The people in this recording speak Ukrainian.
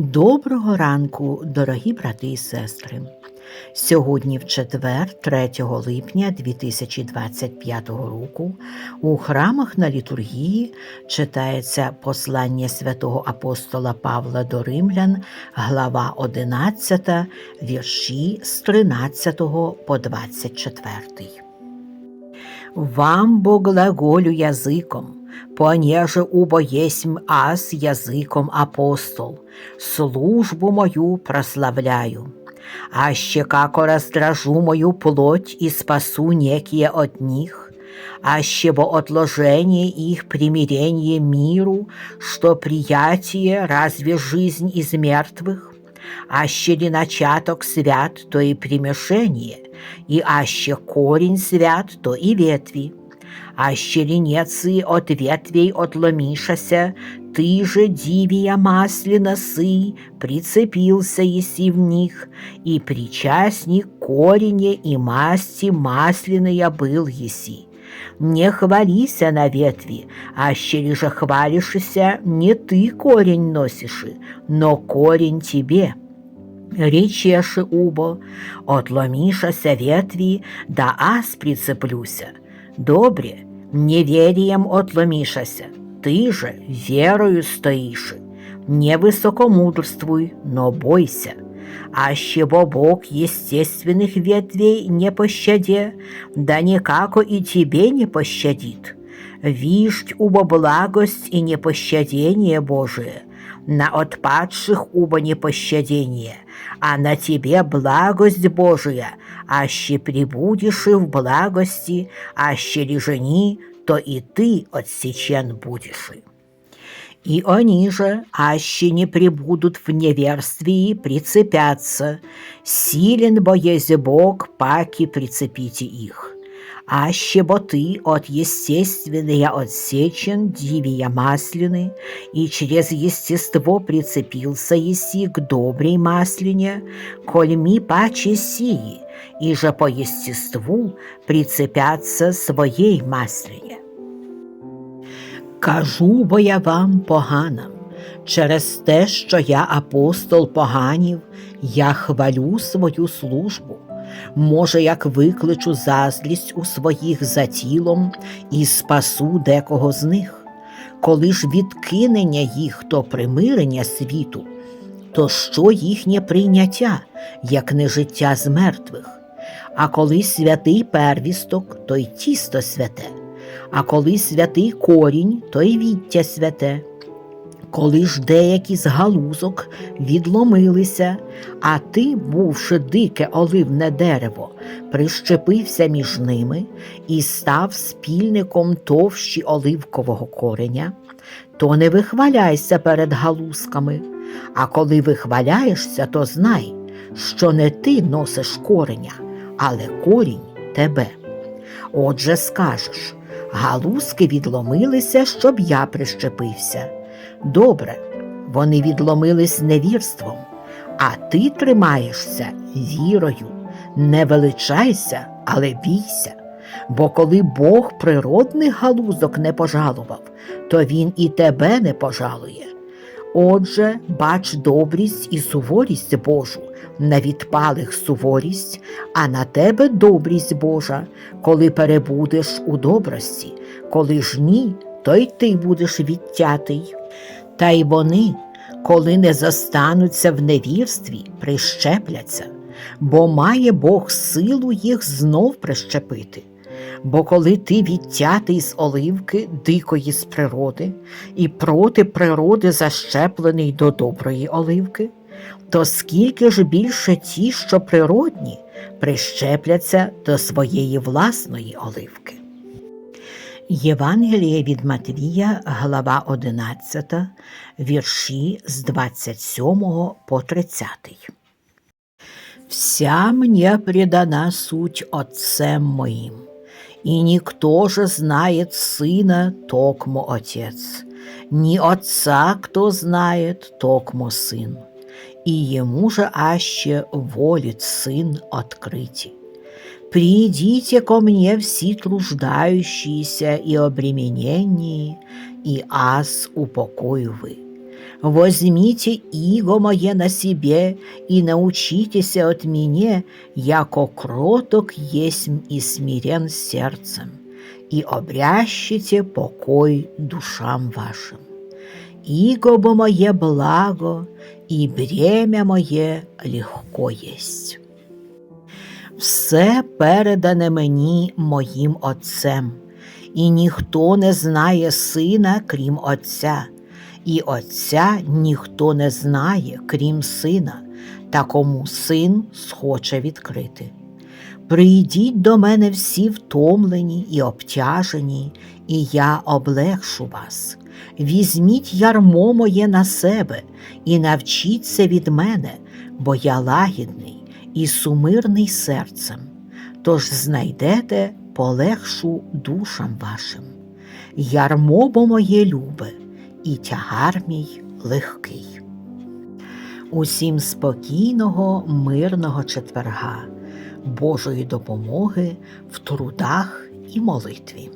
Доброго ранку, дорогі брати і сестри. Сьогодні, в четвер, 3 липня 2025 року, у храмах на літургії читається послання святого апостола Павла до Римлян, глава 11, вірші з 13 по 24. Вам бо глаголю язиком, понеже убо єсмь аз язиком апостол, службу мою прославляю. А ще како раздражу мою плоть и спасу некие от них, аще бо отложение их примирение миру, что приятие разве жизнь из мертвых, аще ли начаток свят, то и примешение, и аще корень свят, то и ветви. Аще линецы от ветвей отломишася, ты же, дивия маслина сы, прицепился еси в них, и причастник корене и масти масляная был еси. Не хвалися на ветви, аще ли же хвалишься, не ты корень носишь, но корень тебе. Речеши убо, отломишася ветви, да аз прицеплюся. Добре, неверием отломишася, ты же верою стоишь. Не высокомудрствуй, но бойся. Аще бо Бог естественных ветвей не пощаде, да никако и тебе не пощадит. Виждь убо благость и непощадение Божие, на отпадших убо непощадение, а на тебе благость Божия, аще прибудешь и в благости, аще ли жени, то и ты отсечен будешь. И они же, аще не прибудут в неверствии, прицепятся. Силен бо есть Бог, паки прицепите их. Аще бо ты от естественного отсечен, дивия масляны, и через естество прицепился еси к доброй маслине, коль ми паче сии, и же по естеству прицепятся своей маслине. Кажу бо я вам поганам, через те, що я апостол поганів, я хвалю свою службу. Може, як викличу заздрість у своїх за тілом і спасу декого з них, коли ж відкинення їх то примирення світу, то що їхнє прийняття, як не життя з мертвих? А коли святий первісток, то й тісто святе, а коли святий корінь, то й віття святе. Коли ж деякі з галузок відломилися, а ти, бувши дике оливне дерево, прищепився між ними і став спільником товщі оливкового кореня, то не вихваляйся перед галузками, а коли вихваляєшся, то знай, що не ти носиш кореня, але корінь тебе. Отже, скажеш галузки відломилися, щоб я прищепився. Добре, вони відломились невірством, а ти тримаєшся вірою. Не величайся, але бійся. Бо коли Бог природних галузок не пожалував, то Він і тебе не пожалує. Отже, бач добрість і суворість Божу, на відпалих суворість, а на тебе добрість Божа, коли перебудеш у добрості, коли ж ні, то й ти будеш відтятий. Та й вони, коли не застануться в невірстві, прищепляться, бо має Бог силу їх знов прищепити. Бо коли ти відтятий з оливки дикої з природи і проти природи защеплений до доброї оливки, то скільки ж більше ті, що природні, прищепляться до своєї власної оливки. Євангеліє від Матвія, глава 11, вірші з 27 по 30. Вся мне предана суть Отцем моим, и никто же знает Сына, токмо Отец, ни Отца, кто знает, токмо Сын, и Ему же аще волит Сын открытий. Придите ко мне все труждающиеся и обремененные, и аз упокою вы. Возьмите иго мое на себе и научитесь от меня, яко кроток есмь и смирен сердцем, и обрящите покой душам вашим. Иго бо мое благо, и бремя моє легко єсть. Все передане мені моїм Отцем, і ніхто не знає сина, крім Отця, і Отця ніхто не знає, крім сина, та кому син схоче відкрити. Прийдіть до мене всі втомлені і обтяжені, і я облегшу вас. Візьміть ярмо моє на себе і навчіться від мене, бо я лагідний і сумирний серцем, тож знайдете полегшу душам вашим. Ярмо бо моє любе, і тягар мій легкий. Усім спокійного, мирного четверга, Божої допомоги в трудах і молитві.